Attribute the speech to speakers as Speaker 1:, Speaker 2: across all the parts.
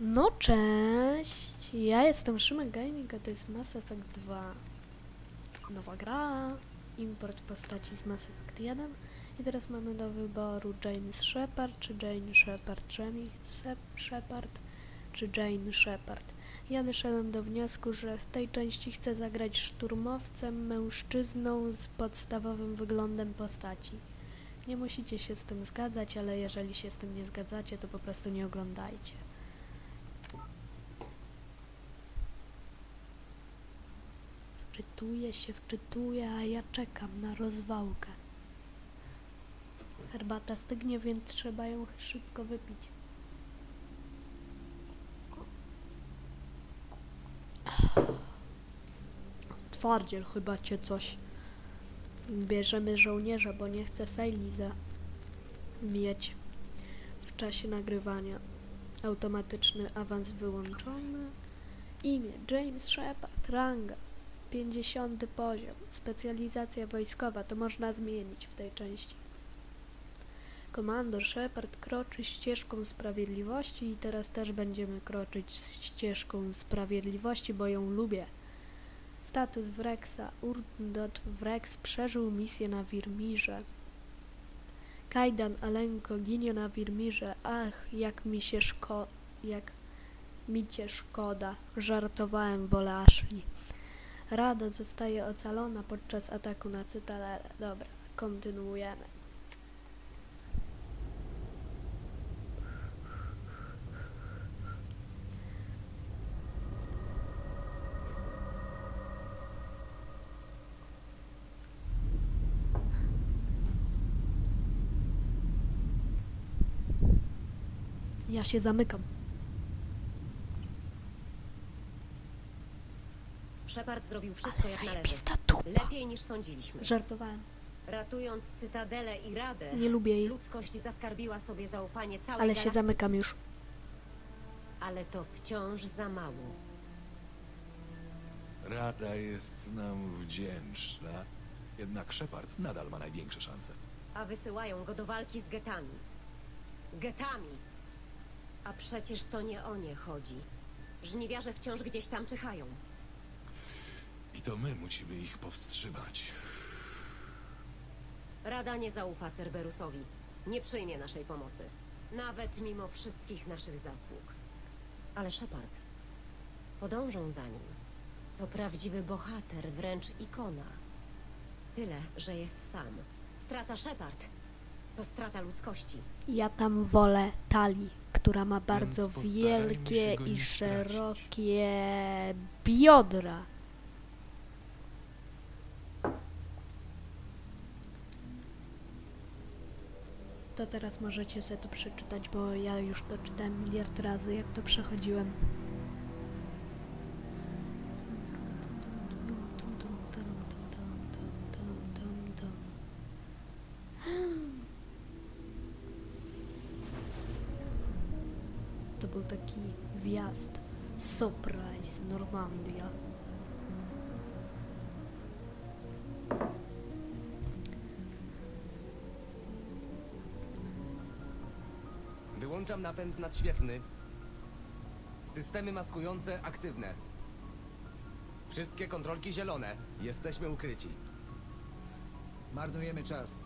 Speaker 1: No cześć, ja jestem Szymek Gaming, a to jest Mass Effect 2. Nowa gra, import postaci z Mass Effect 1 i teraz mamy do wyboru James Shepard, czy Jane Shepard, Jamie Se- Shepard, czy Jane Shepard. Ja doszedłem do wniosku, że w tej części chcę zagrać szturmowcem, mężczyzną z podstawowym wyglądem postaci. Nie musicie się z tym zgadzać, ale jeżeli się z tym nie zgadzacie, to po prostu nie oglądajcie. Wczytuję się, wczytuję, a ja czekam na rozwałkę. Herbata stygnie, więc trzeba ją szybko wypić. Twardziel chyba cię coś. Bierzemy żołnierza, bo nie chcę Fejliza mieć w czasie nagrywania. Automatyczny awans wyłączony. Imię James Shepard, ranga 50 poziom, specjalizacja wojskowa, to można zmienić w tej części. Komandor Shepard kroczy ścieżką sprawiedliwości i teraz też będziemy kroczyć ścieżką sprawiedliwości, bo ją lubię. Status Wrexa. Urdot Wrex przeżył misję na Wirmirze. Kajdan Alenko ginie na Wirmirze. Ach, jak mi się szko... jak mi cię szkoda. Żartowałem, wolę Ashley. Rada zostaje ocalona podczas ataku na Cytadelę. Dobra, kontynuujemy. Ja się zamykam.
Speaker 2: Shepard zrobił wszystko jak należy.
Speaker 1: Zajebista dupa.
Speaker 2: Lepiej niż sądziliśmy.
Speaker 1: Żartowałem.
Speaker 2: Ratując Cytadelę i Radę,
Speaker 1: Nie lubię jej,
Speaker 2: ludzkość zaskarbiła sobie zaufanie całej
Speaker 1: ale się
Speaker 2: galaktyki.
Speaker 1: zamykam już.
Speaker 2: Ale to wciąż za mało.
Speaker 3: Rada jest nam wdzięczna, jednak Shepard nadal ma największe szanse.
Speaker 2: A wysyłają go do walki z getami. Getami! A przecież to nie o nie chodzi. Żniwiarze wciąż gdzieś tam czyhają.
Speaker 3: I to my musimy ich powstrzymać.
Speaker 2: Rada nie zaufa Cerberusowi. Nie przyjmie naszej pomocy. Nawet mimo wszystkich naszych zasług. Ale Shepard. Podążą za nim. To prawdziwy bohater, wręcz ikona. Tyle, że jest sam. Strata Shepard to strata ludzkości.
Speaker 1: Ja tam wolę Tali, która ma bardzo
Speaker 3: postarajmy
Speaker 1: wielkie
Speaker 3: go
Speaker 1: i
Speaker 3: nie stracić.
Speaker 1: szerokie biodra. Teraz możecie sobie to przeczytać, bo ja już to czytałem miliard razy, jak to przechodziłem. To był taki wjazd. Surprise, Normandia.
Speaker 4: Wyłączam napęd nadświetlny. Systemy maskujące aktywne. Wszystkie kontrolki zielone. Jesteśmy ukryci.
Speaker 5: Marnujemy czas.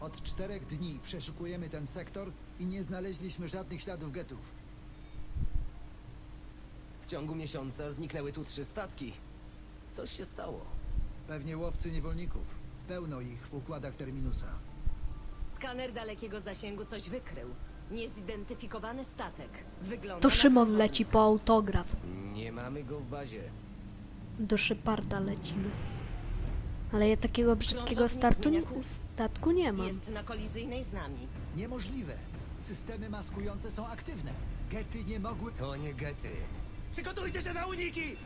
Speaker 5: Od czterech dni przeszukujemy ten sektor i nie znaleźliśmy żadnych śladów getów.
Speaker 4: W ciągu miesiąca zniknęły tu trzy statki. Coś się stało.
Speaker 5: Pewnie łowcy niewolników. Pełno ich w układach Terminusa.
Speaker 2: Skaner dalekiego zasięgu coś wykrył. Niezidentyfikowany statek. Wygląda
Speaker 1: To
Speaker 2: na
Speaker 1: Szymon
Speaker 2: porządny.
Speaker 1: leci po autograf.
Speaker 4: Nie mamy go w bazie.
Speaker 1: Do Szeparda lecimy. Ale ja takiego brzydkiego startu, nie, statku nie mam.
Speaker 2: Jest na kolizyjnej z nami.
Speaker 5: Niemożliwe. Systemy maskujące są aktywne. Gety nie mogły...
Speaker 4: To nie gety. Przygotujcie się na uniki!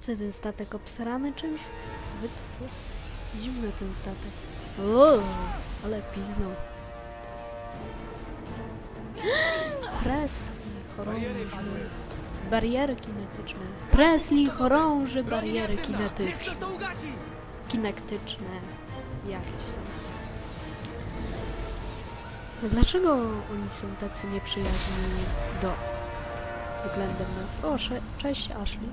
Speaker 1: Co ten statek obsrany czymś? Wytwu. Dziwny ten statek. O, ale piznął. Presli chorąży. Bariery kinetyczne. Presli chorąży bariery kinetyczne. Kinektyczne. Jakieś. No Dlaczego oni są tacy nieprzyjaźni do względem nas. O, cześć Ashley.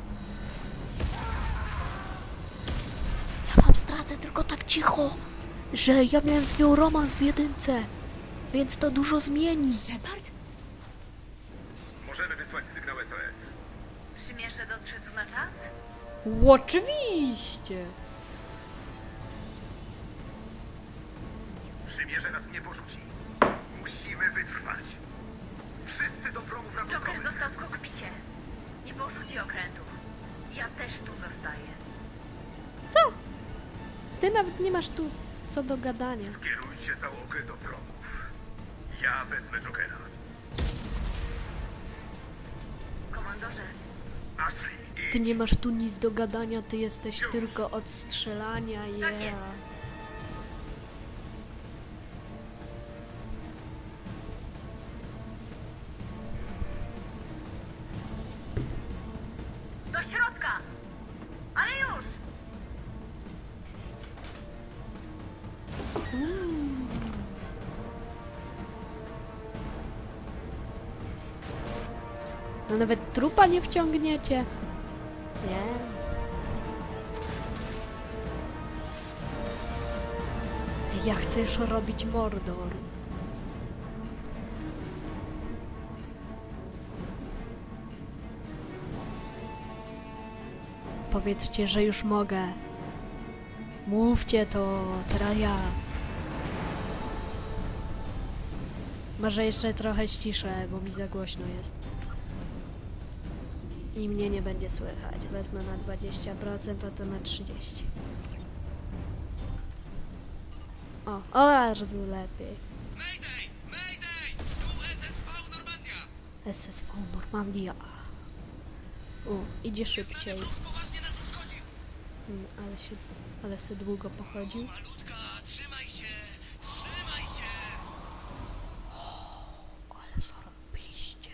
Speaker 1: Ja wam zdradzę tylko tak cicho, że ja miałem z nią romans w jedynce, więc to dużo zmieni.
Speaker 2: Shepard?
Speaker 6: Przymierze dotrze tu na czas?
Speaker 1: Oczywiście.
Speaker 7: Przymierze nas nie porzuci. Musimy wytrwać. Wszyscy do promów
Speaker 6: Joker
Speaker 7: ratunkowych.
Speaker 6: został w kokpicie. Nie porzuci okrętów. Ja też tu zostaję.
Speaker 1: Co? Ty nawet nie masz tu co do gadania.
Speaker 7: Kierujcie załogę do promów. Ja wezmę Jokera.
Speaker 6: Komandorze.
Speaker 1: Ty nie masz tu nic do gadania, ty jesteś tylko od strzelania, yeah. No nawet trupa nie wciągniecie. Nie. Ja chcę już robić Mordor. Powiedzcie, że już mogę. Mówcie to, teraz ja. Może jeszcze trochę ściszę, bo mi za głośno jest. I mnie nie będzie słychać. Wezmę na 20%, a to na 30%. O, o razu lepiej.
Speaker 4: Mayday! Mayday! Tu SSV Normandia!
Speaker 1: SSV Normandia. O, idzie szybciej.
Speaker 4: Poważnie nas uszkodził!
Speaker 1: Mm, Ale się, ale se długo pochodził.
Speaker 4: Malutka! Trzymaj się!
Speaker 1: Ale zarobiście.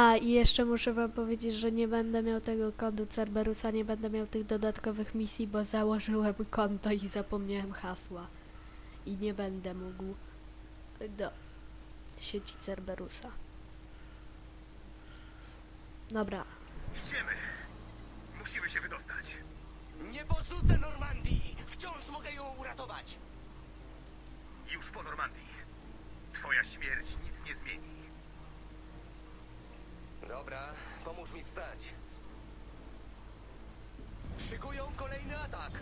Speaker 1: A i jeszcze muszę wam powiedzieć, że nie będę miał tego kodu Cerberusa, nie będę miał tych dodatkowych misji, bo założyłem konto i zapomniałem hasła. I nie będę mógł do sieci Cerberusa. Dobra,
Speaker 7: Idziemy. Musimy się wydostać.
Speaker 4: Nie porzucę Normandii! Wciąż mogę ją uratować!
Speaker 7: Już po Normandii. Twoja śmierć nic nie zmieni.
Speaker 4: Dobra, pomóż mi wstać. Szykują kolejny atak!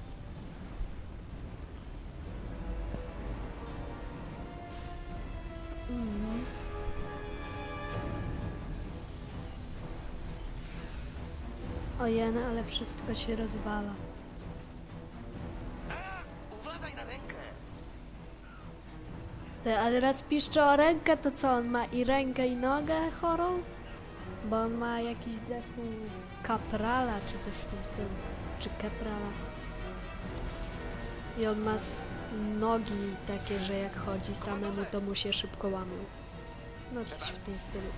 Speaker 1: ojej, ale wszystko się rozwala.
Speaker 4: A, uważaj na rękę!
Speaker 1: Ty, ale raz piszczy o rękę, to co, on ma i rękę i nogę chorą? Bo on ma jakiś zespół kaprala, czy coś w tym stylu. Czy keprala. I on ma nogi takie, że jak chodzi samemu, to mu się szybko łamią. No coś w tym stylu.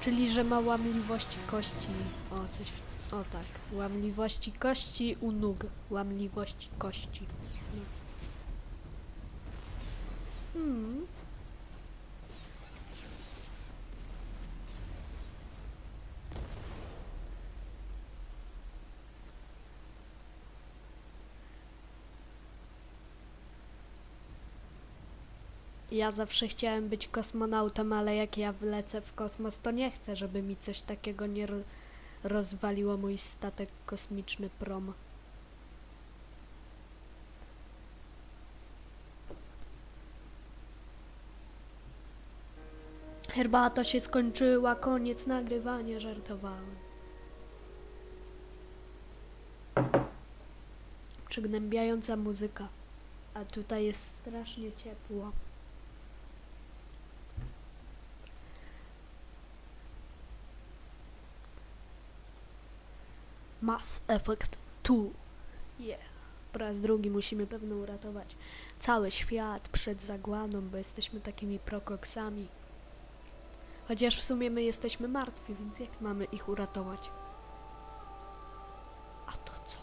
Speaker 1: Czyli, że ma łamliwości kości. O, coś. w- O tak. Łamliwości kości u nóg. Łamliwości kości. No. Ja zawsze chciałem być kosmonautem, ale jak ja wlecę w kosmos, to nie chcę, żeby mi coś takiego nie ro rozwaliło mój statek kosmiczny prom. Herbata się skończyła, koniec nagrywania, żartowałem. Przygnębiająca muzyka, a tutaj jest strasznie ciepło. Mass Effect 2. Yeah. Po raz drugi musimy pewno uratować cały świat przed zagładą, bo jesteśmy takimi prokoksami. Chociaż w sumie my jesteśmy martwi, więc jak mamy ich uratować? A to co?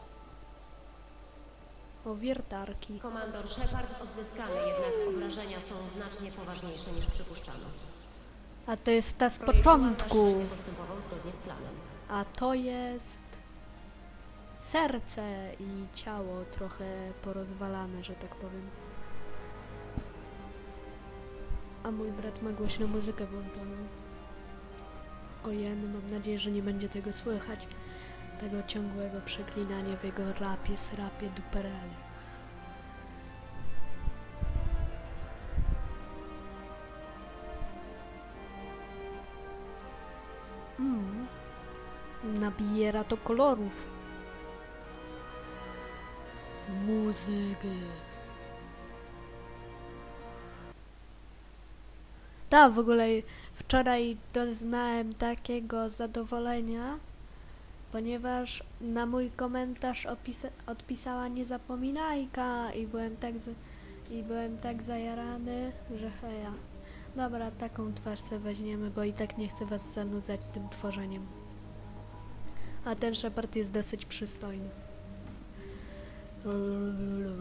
Speaker 1: O, wiertarki.
Speaker 2: Komandor Shepard odzyskany, jednak obrażenia są znacznie poważniejsze niż przypuszczano.
Speaker 1: A to jest ta z
Speaker 2: Projekt
Speaker 1: początku.
Speaker 2: Łazarz będzie postępował zgodnie z planem.
Speaker 1: A to jest serce i ciało trochę porozwalane, że tak powiem. A mój brat ma głośną muzykę włączoną. Ojej, mam nadzieję, że nie będzie tego słychać. Tego ciągłego przeklinania w jego rapie, srapie, duperele. Mm. Nabiera to kolorów. Muzykę. Tak, w ogóle wczoraj doznałem takiego zadowolenia, ponieważ na mój komentarz odpisała nie zapominajka i byłem tak i byłem tak zajarany, że heja. Dobra, taką twarz weźmiemy, bo i tak nie chcę was zanudzać tym tworzeniem. A ten Shepard jest dosyć przystojny.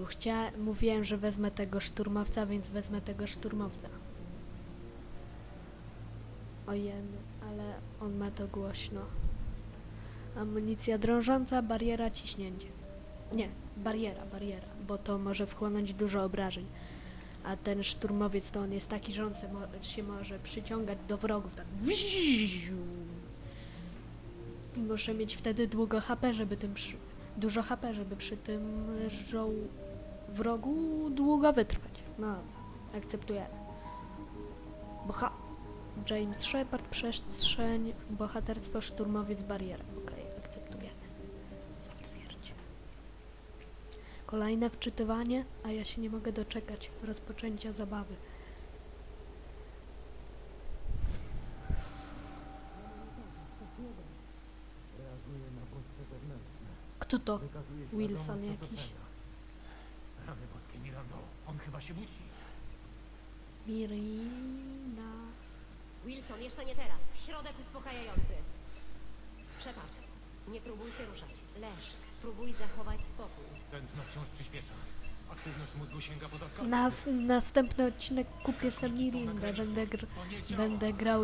Speaker 1: Chcia... Mówiłem, że wezmę tego szturmowca, więc wezmę tego szturmowca. Ojen, ale on ma to głośno. Amunicja drążąca, bariera, ciśnięcie. Nie, bariera, bariera, bo to może wchłonąć dużo obrażeń. A ten szturmowiec to on jest taki, że on se mo- się może przyciągać do wrogów, tak. wziu. I muszę mieć wtedy długo HP, żeby tym przy... dużo HP, żeby przy tym żoł... wrogu długo wytrwać. No, akceptujemy. Boha... James Shepard, przestrzeń, bohaterstwo, szturmowiec, bariera. Okej, akceptujemy. Zatwierdź. Kolejne wczytywanie, a ja się nie mogę doczekać rozpoczęcia zabawy. Kto to? Wilson jakiś?
Speaker 7: Rany boskie, Mirando. On chyba się budzi.
Speaker 1: Mirina.
Speaker 2: Wilson, jeszcze nie teraz. Środek uspokajający. Shepard, nie próbuj się ruszać. Leż, spróbuj zachować spokój.
Speaker 7: Tętno wciąż przyspiesza. Aktywność mózgu sięga poza skalę.
Speaker 1: Nas, następny odcinek kupię sobie Mirindę. Będę, gr będę grał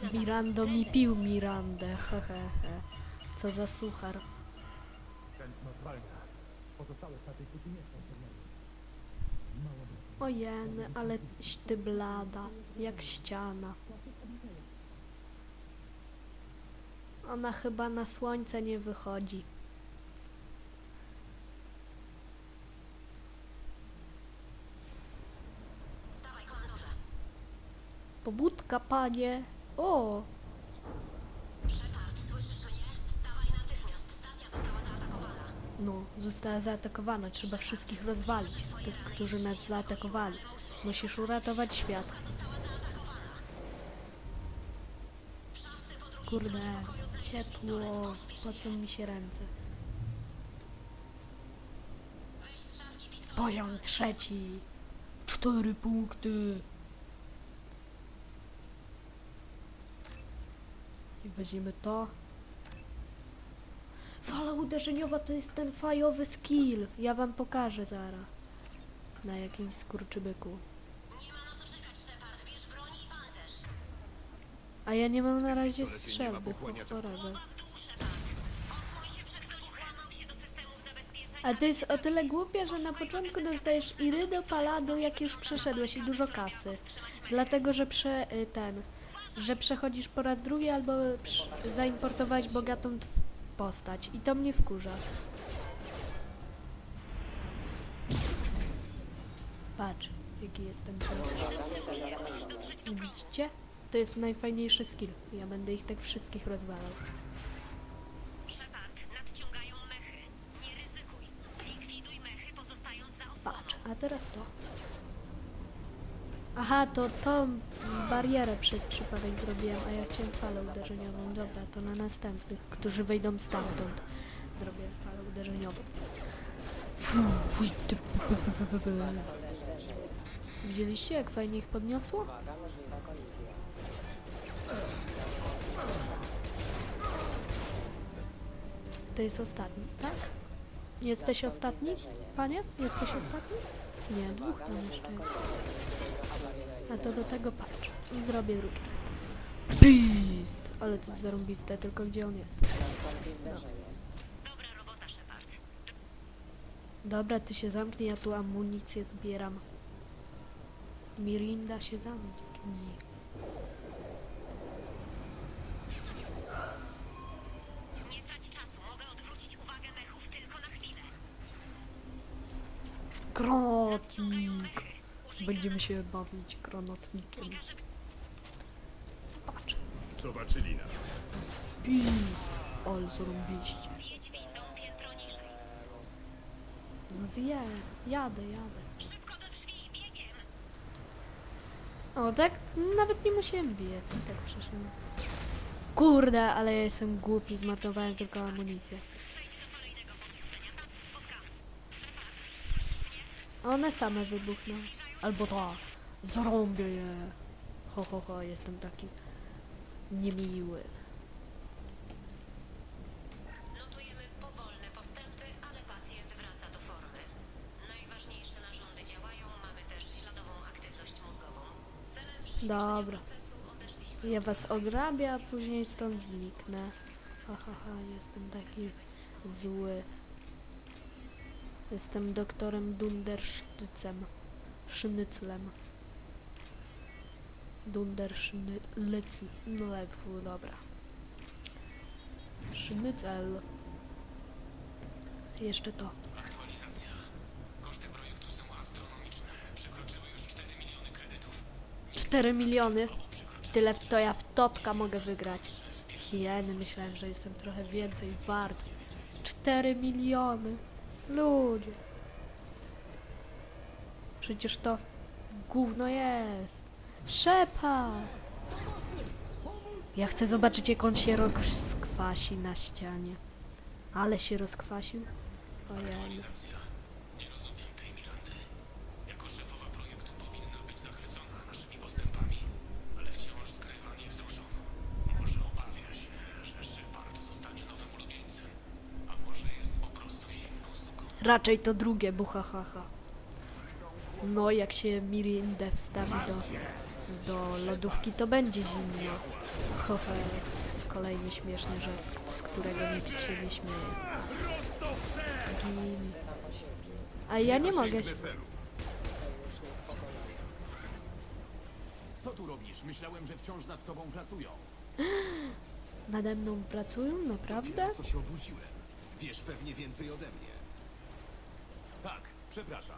Speaker 1: z Mirandą i pił Mirandę. He, he, he. Co za suchar.
Speaker 7: Zwalnia. Pozostałe statystyki nie są pewne.
Speaker 1: Ojeny, ale ty blada, jak ściana. Ona chyba na słońce nie wychodzi. Pobudka, panie. O, no, została zaatakowana. Trzeba wszystkich rozwalić. Tych, którzy nas zaatakowali. Musisz uratować świat. Kurde, ciepło. Pocą mi się ręce. Poziom trzeci. Cztery punkty. I weźmiemy to. Fala uderzeniowa to jest ten fajowy skill. Ja wam pokażę zaraz. Na jakimś skurczybyku.
Speaker 2: Nie ma na co czekać, Shepard. Bierz broń i pancerz.
Speaker 1: A ja nie mam na razie
Speaker 3: pistolet nie ma
Speaker 1: strzelby,
Speaker 3: pochłaniacza.
Speaker 1: chorobę.
Speaker 2: W dół, Shepard. Odsłoń się przed ktoś włamał się do systemów zabezpieczenia.
Speaker 1: A to jest o tyle głupie, że na początku dostajesz irydo, palado, jak już przeszedłeś i dużo kasy. Dlatego, że prze, y, ten, że przechodzisz po raz drugi albo przy, zaimportowałeś bogatą tw- postać. I to mnie wkurza. Patrz, jaki jestem Widzicie? To jest najfajniejszy skill. Ja będę ich tak wszystkich rozwalał. Patrz, a teraz to. Aha, to tą barierę przez przypadek zrobiłem, a ja chciałem falę uderzeniową. Dobra, to na następnych, którzy wejdą stamtąd. Zrobię falę uderzeniową. Widzieliście, jak fajnie ich podniosło? To jest ostatni, tak? Jesteś ostatni, panie? Jesteś ostatni? Nie, dwóch tam jeszcze jest. A to do tego patrz. Zrobię drugi raz. Beast! Ale to jest zarąbiste, tylko gdzie on jest?
Speaker 2: Dobra robota, Shepard.
Speaker 1: Dobra, ty się zamknij, ja tu amunicję zbieram. Mirinda się zamknij.
Speaker 2: Nie trać czasu, mogę odwrócić uwagę mechów tylko na chwilę.
Speaker 1: Krotnik! Będziemy się bawić granatnikiem. Patrz.
Speaker 7: Zobaczyli nas.
Speaker 1: Beast! Ale zarąbiście. No zje, jadę, jadę.
Speaker 2: Szybko do drzwi, biegiem!
Speaker 1: O, tak nawet nie musiałem biec i tak przeszedłem. Kurde, ale ja jestem głupi, zmarnowałem tylko amunicję. One same wybuchną. Albo to, zarąbię je. Ho, ho, ho, jestem taki niemiły.
Speaker 2: Notujemy powolne postępy, ale pacjent wraca do formy. Najważniejsze narządy działają, mamy też śladową aktywność mózgową. Celem przyspieszenia
Speaker 1: Dobra.
Speaker 2: procesu odeszliśmy
Speaker 1: Ja was ograbię, a później stąd zniknę. Ha, ha, ha, jestem taki zły. Jestem doktorem Dundersztycem. Sznyclem. Dundersznycl. No ledwo, dobra. Sznycel. Jeszcze to.
Speaker 8: Aktualizacja. Koszty projektu są astronomiczne. Przekroczyły już 4 miliony kredytów.
Speaker 1: 4 miliony. Tyle to ja w totka mogę wygrać. Hieny, myślałem, że jestem trochę więcej wart. 4 miliony. Ludzie. Przecież to gówno jest. Shepard. Ja chcę zobaczyć, jak on się rozkwasi na ścianie. Ale się rozkwasił. Ojej. Raczej to drugie, buchahaha. No, jak się Mirindę wstawi do, do lodówki, to będzie zimno. Hohe, kolejny śmieszny żart, z którego nikt się nie śmieje. Gin. A ja nie mogę się...
Speaker 3: Co tu robisz? Myślałem, że wciąż nad tobą pracują.
Speaker 1: Nade mną pracują? Naprawdę?
Speaker 3: Co się obudziłem? Wiesz pewnie więcej ode mnie. Tak, przepraszam.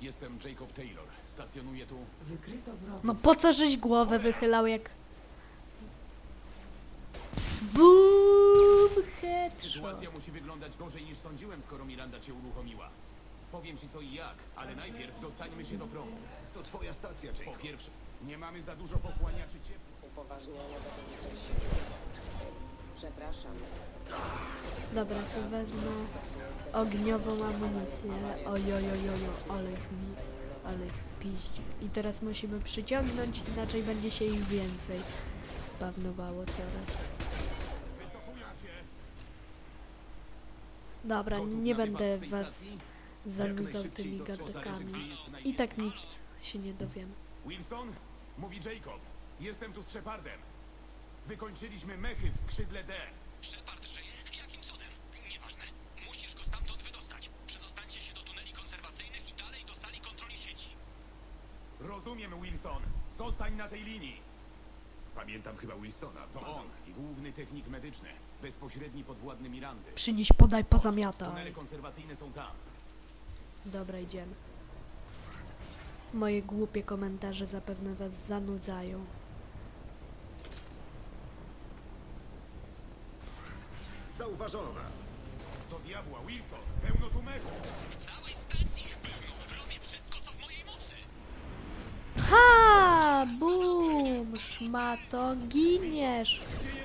Speaker 3: Jestem Jacob Taylor. Stacjonuję tu.
Speaker 1: No po co żeś głowę wychylał jak... Boom! Headshot!
Speaker 3: Sytuacja musi wyglądać gorzej niż sądziłem, skoro Miranda cię uruchomiła. Powiem ci co i jak, ale najpierw dostańmy się do promu. To twoja stacja, Jacob. Po pierwsze, nie mamy za dużo pochłaniaczy ciepła.
Speaker 9: Upoważnienia dotyczące się. Przepraszam.
Speaker 1: Dobra, sobie wezmę ogniową amunicję. Ojojojojo, ale ich mi, ale ich piździ. I teraz musimy przyciągnąć, inaczej będzie się ich więcej spawnowało coraz. Dobra, nie będę was zanudzał tymi gadkami. I tak nic się nie dowiem.
Speaker 3: Wilson? Mówi Jacob. Jestem tu z Shepardem. Wykończyliśmy mechy w skrzydle D.
Speaker 8: Shepard żyje? Jakim cudem? Nieważne. Musisz go stamtąd wydostać. Przedostańcie się do tuneli konserwacyjnych i dalej do sali kontroli sieci.
Speaker 3: Rozumiem, Wilson. Zostań na tej linii. Pamiętam chyba Wilsona. To on, główny technik medyczny. Bezpośredni podwładny Mirandy.
Speaker 1: Przynieś, podaj, pozamiataj.
Speaker 3: Tunele konserwacyjne są tam.
Speaker 1: Dobra, idziemy. Moje głupie komentarze zapewne was zanudzają.
Speaker 7: Zauważono nas.
Speaker 3: Do diabła, Wilson! Pełno tu mechów!
Speaker 8: W całej stacji ich pełno. Robię wszystko, co w mojej mocy.
Speaker 1: Bum! Szmato, giniesz!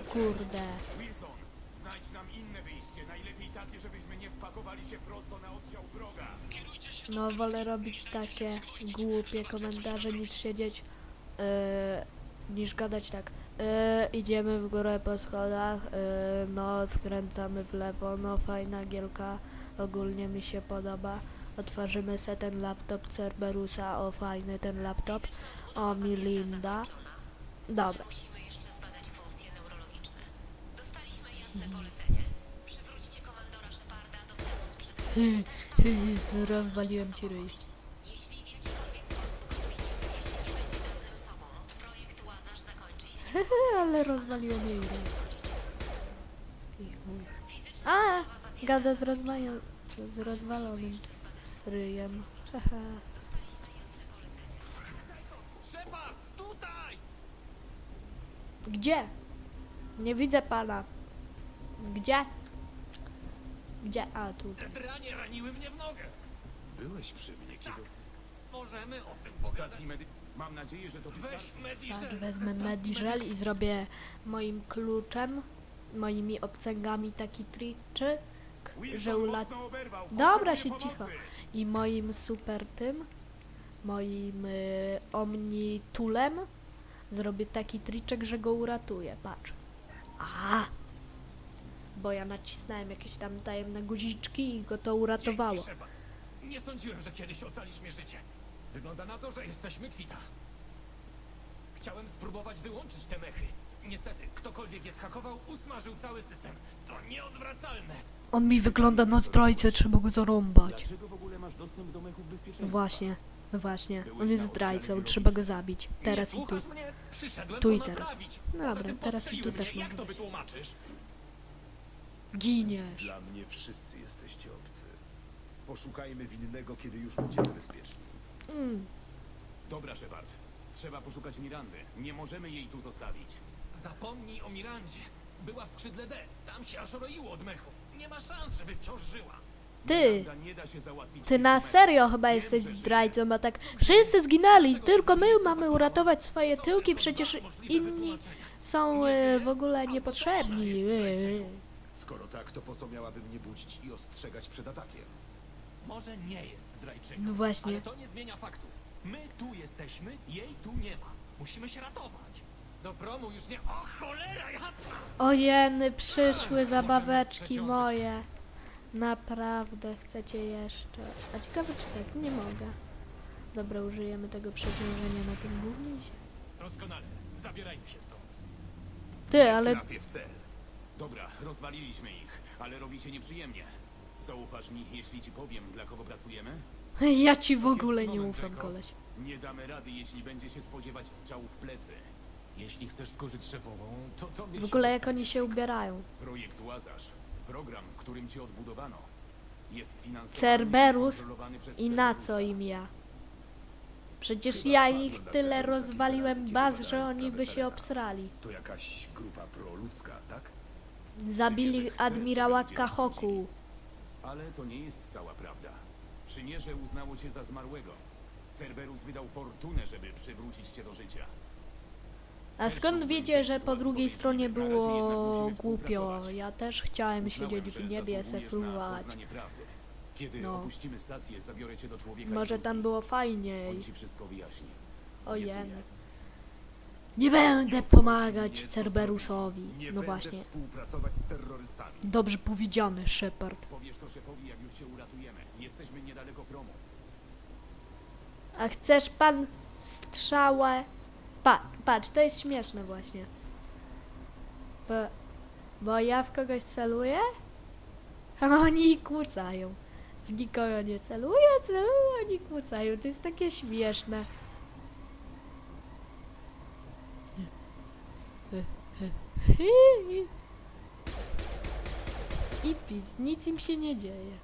Speaker 1: Kurde.
Speaker 3: Wilson, znajdź nam inne wyjście. Najlepiej takie, żebyśmy nie wpakowali się prosto na oddział wroga.
Speaker 1: No, wolę robić takie głupie komentarze niż siedzieć, e, niż gadać tak. E, idziemy w górę po schodach, e, no, skręcamy w lewo, no, fajna gielka, Ogólnie mi się podoba. Otworzymy se ten laptop Cerberusa. O, fajny ten laptop. O, Milinda. Dobra. Rozwaliłem ci ryj. Ale rozwaliłem jej ryj. A! Gada z, rozmają, z rozwalonym ryjem. Haha.
Speaker 8: Shepard, tutaj!
Speaker 1: Gdzie? Nie widzę pana. Gdzie? Gdzie? A, tu.
Speaker 8: Te dranie raniły mnie w nogę.
Speaker 3: Byłeś przy mnie, kiedy...
Speaker 8: Możemy o tym
Speaker 3: W
Speaker 8: pogadać.
Speaker 3: stacji medy... Mam nadzieję, że to
Speaker 8: Weź.
Speaker 1: Tak, wezmę Mediżel i zrobię moim kluczem, moimi obcęgami taki triczyk, że ulat...
Speaker 3: mocno oberwał.
Speaker 1: Dobra,
Speaker 3: Potrzebuję
Speaker 1: się cicho.
Speaker 3: pomocy.
Speaker 1: I moim super tym, moim y, omnitulem zrobię taki triczek, że go uratuję. Patrz. A! Bo ja nacisnąłem jakieś tam tajemne guziczki i go to uratowało.
Speaker 8: Dzięki, Shepard. Nie sądziłem, że kiedyś ocalisz mi życie. Wygląda na to, że jesteśmy kwita. Chciałem spróbować wyłączyć te mechy. Niestety, ktokolwiek je zhakował, usmażył cały system. To nieodwracalne.
Speaker 1: On mi wygląda na zdrajcę, trzeba go zarąbać.
Speaker 3: Dlaczego w ogóle masz dostęp do mechów bezpieczeństwa?
Speaker 1: No właśnie, no właśnie. On jest zdrajcą, trzeba go zabić. Teraz i tu. i teraz.
Speaker 8: naprawić.
Speaker 1: Dobra, teraz i tu też mogę
Speaker 8: to
Speaker 1: być.
Speaker 8: wytłumaczysz?
Speaker 1: Giniesz.
Speaker 7: Dla mnie wszyscy jesteście obcy. Poszukajmy winnego, kiedy już będziemy bezpieczni.
Speaker 1: Mm.
Speaker 3: Dobra, Shepard. Trzeba poszukać Mirandy. Nie możemy jej tu zostawić.
Speaker 8: Zapomnij o Mirandzie. Była w skrzydle D. Tam się aż roiło od mechów. Nie ma szans, żeby wciąż żyła.
Speaker 1: Ty, ty na serio chyba jesteś zdrajcą, a tak wszyscy zginęli, tylko my mamy uratować swoje tyłki, przecież inni są e, w ogóle niepotrzebni.
Speaker 7: Skoro tak, to po co miałaby mnie budzić i ostrzegać przed atakiem?
Speaker 8: Może nie jest zdrajczynią.
Speaker 1: No właśnie.
Speaker 8: Ale to nie zmienia faktów. My tu jesteśmy, jej tu nie ma. Musimy się ratować. Do promu już nie... O cholera jasna!
Speaker 1: Ojeny, przyszły zabaweczki moje. Naprawdę chcecie jeszcze. A ciekawe czy tak, nie mogę. Dobra, użyjemy tego przeciążenia na tym głównym.
Speaker 8: Doskonale. Zabierajmy się stąd.
Speaker 1: Ty, ale
Speaker 3: Trafię w cel. Dobra, rozwaliliśmy ich, ale robi się nieprzyjemnie. Zaufasz mi, jeśli ci powiem, dla kogo pracujemy?
Speaker 1: ja ci w ogóle nie ufam, koleś.
Speaker 3: Nie damy rady, jeśli będzie się spodziewać strzałów w plecy.
Speaker 8: Jeśli chcesz wkurzyć szefową, to tobie
Speaker 1: W ogóle jak oni się ubierają.
Speaker 3: Projekt Łazarz, program, w którym cię odbudowano, jest finansowany
Speaker 1: Cerberus
Speaker 3: kontrolowany przez
Speaker 1: I na
Speaker 3: Cerberusa.
Speaker 1: co im ja? Przecież ja ich tyle rozwaliłem baz, że oni by się obsrali.
Speaker 7: To jakaś grupa proludzka, tak?
Speaker 1: Zabili admirała Kahoku.
Speaker 3: Ale to nie jest cała prawda. Przymierze uznało cię za zmarłego. Cerberus wydał fortunę, żeby przywrócić cię do życia.
Speaker 1: A skąd wiecie, że po drugiej stronie było głupio? Ja też chciałem siedzieć w niebie, sefruwać.
Speaker 3: Kiedy
Speaker 1: No.
Speaker 3: opuścimy stację, zabiorę cię do człowieka
Speaker 1: Może tam było fajniej.
Speaker 3: On ci wszystko wyjaśni. Obiecuję.
Speaker 1: Nie będę pomagać Cerberusowi.
Speaker 7: Nie
Speaker 1: No
Speaker 7: będę
Speaker 1: właśnie.
Speaker 7: współpracować z terrorystami.
Speaker 1: Dobrze powiedziane, Shepard.
Speaker 3: Powiesz to szefowi, jak już się uratujemy. Jesteśmy niedaleko promu.
Speaker 1: A chcesz pan strzałę? Pa, patrz, to jest śmieszne właśnie. Bo, bo ja w kogoś celuję, a oni kłócają. W nikogo nie celuję, celuję, oni kłócają. To jest takie śmieszne. I pis, nic im się nie dzieje.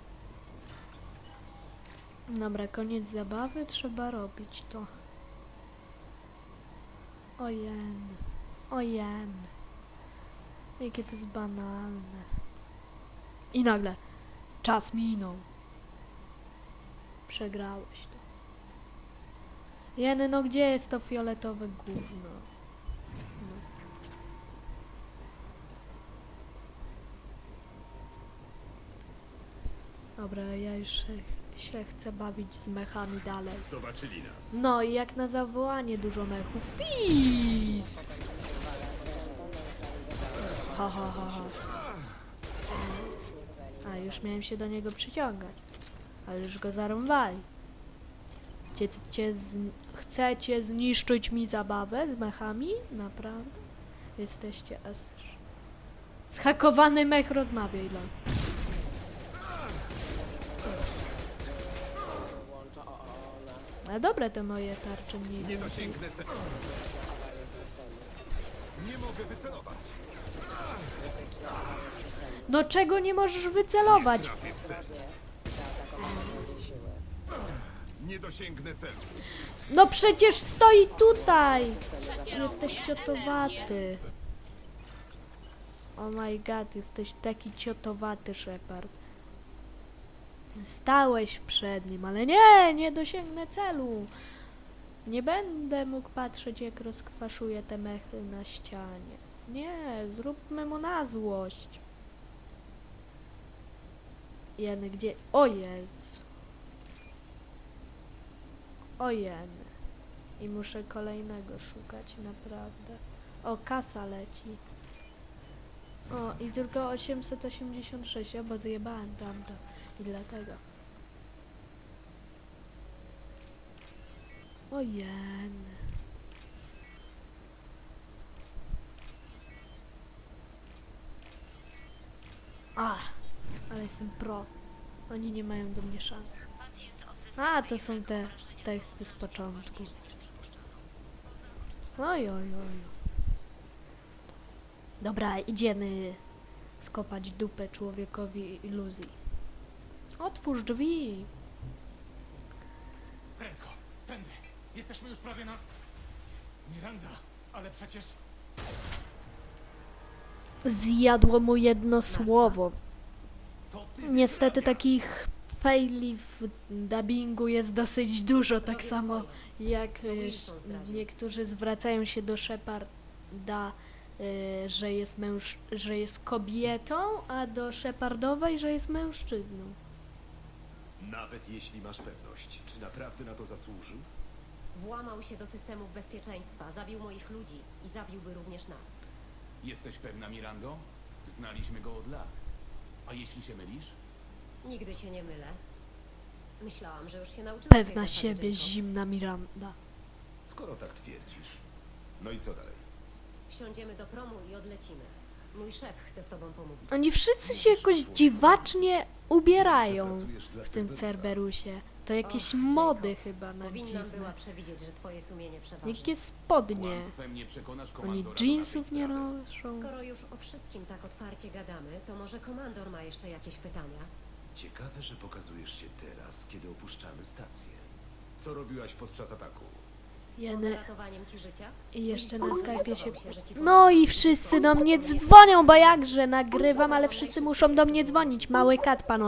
Speaker 1: Dobra, koniec zabawy, trzeba robić to. Ojen, ojen. Jakie to jest banalne. I nagle, czas minął. Przegrałeś to. Jeny, no gdzie jest to fioletowe gówno? No. Dobra, ja już się, chcę bawić z mechami dalej.
Speaker 7: Zobaczyli nas.
Speaker 1: No i jak na zawołanie dużo mechów. Pis! Ha ha ha ha. już miałem się do niego przyciągać. Ale już go zarąbali. Chcecie, z... Chcecie zniszczyć mi zabawę z mechami? Naprawdę? Jesteście aż... Zhakowany mech rozmawia, Ilon. A dobre te moje tarcze mniej
Speaker 7: Nie
Speaker 1: więcej.
Speaker 7: dosięgnę celu. Nie mogę wycelować.
Speaker 1: No czego nie możesz wycelować?
Speaker 7: Nie dosięgnę celu.
Speaker 1: No przecież stoi tutaj! Jesteś ciotowaty. Oh my god, jesteś taki ciotowaty, Shepard. Stałeś przed nim, ale nie, nie dosięgnę celu. Nie będę mógł patrzeć, jak rozkwaszuje te mechy na ścianie. Nie, zróbmy mu na złość. Jeny, gdzie... O Jezu. O jeny. I muszę kolejnego szukać, naprawdę. O, kasa leci. O, i tylko 886, o, bo zjebałem tamto. I dlatego. O jeny. Ach, ale jestem pro. Oni nie mają do mnie szans. A, to są te teksty z początku. Oj, oj, oj. Dobra, idziemy skopać dupę człowiekowi iluzji. Otwórz drzwi.
Speaker 8: Prędko, tędy. Jesteśmy już prawie na... Miranda, ale przecież...
Speaker 1: Zjadło mu jedno słowo. Niestety takich faili w dubbingu jest dosyć dużo, tak samo jak
Speaker 2: zdradził.
Speaker 1: niektórzy zwracają się do Sheparda, e, że jest męż, że jest kobietą, a do Shepardowej, że jest mężczyzną.
Speaker 7: Nawet jeśli masz pewność, czy naprawdę na to zasłużył?
Speaker 2: Włamał się do systemów bezpieczeństwa, zabił moich ludzi i zabiłby również nas.
Speaker 3: Jesteś pewna, Mirando? Znaliśmy go od lat. A jeśli się mylisz?
Speaker 2: Nigdy się nie mylę. Myślałam, że już się nauczyłam. tej
Speaker 1: Pewna
Speaker 2: zasady,
Speaker 1: siebie,
Speaker 2: Jacob.
Speaker 1: zimna Miranda.
Speaker 7: Skoro tak twierdzisz. No i co dalej?
Speaker 2: Wsiądziemy do promu i odlecimy. Mój szef chce z tobą pomówić.
Speaker 1: Oni wszyscy się jakoś dziwacznie ubierają w tym. Cerberusie. To jakieś
Speaker 2: Och,
Speaker 1: mody chyba na
Speaker 2: Powinnam była
Speaker 1: dziwne.
Speaker 2: przewidzieć, że twoje sumienie przeważy.
Speaker 1: Jakie spodnie.
Speaker 3: Kłamstwem nie przekonasz
Speaker 1: Oni
Speaker 3: komandora
Speaker 1: jeansów nie
Speaker 3: sprawy.
Speaker 1: noszą.
Speaker 2: Skoro już o wszystkim tak otwarcie gadamy, to może komandor ma jeszcze jakieś pytania?
Speaker 7: Ciekawe, że pokazujesz się teraz, kiedy opuszczamy stację. Co robiłaś podczas ataku?
Speaker 2: Życia?
Speaker 1: I jeszcze na Skype'ie się... No i wszyscy do mnie dzwonią, bo jakże nagrywam, ale wszyscy muszą do mnie dzwonić. Mały kat, panowie.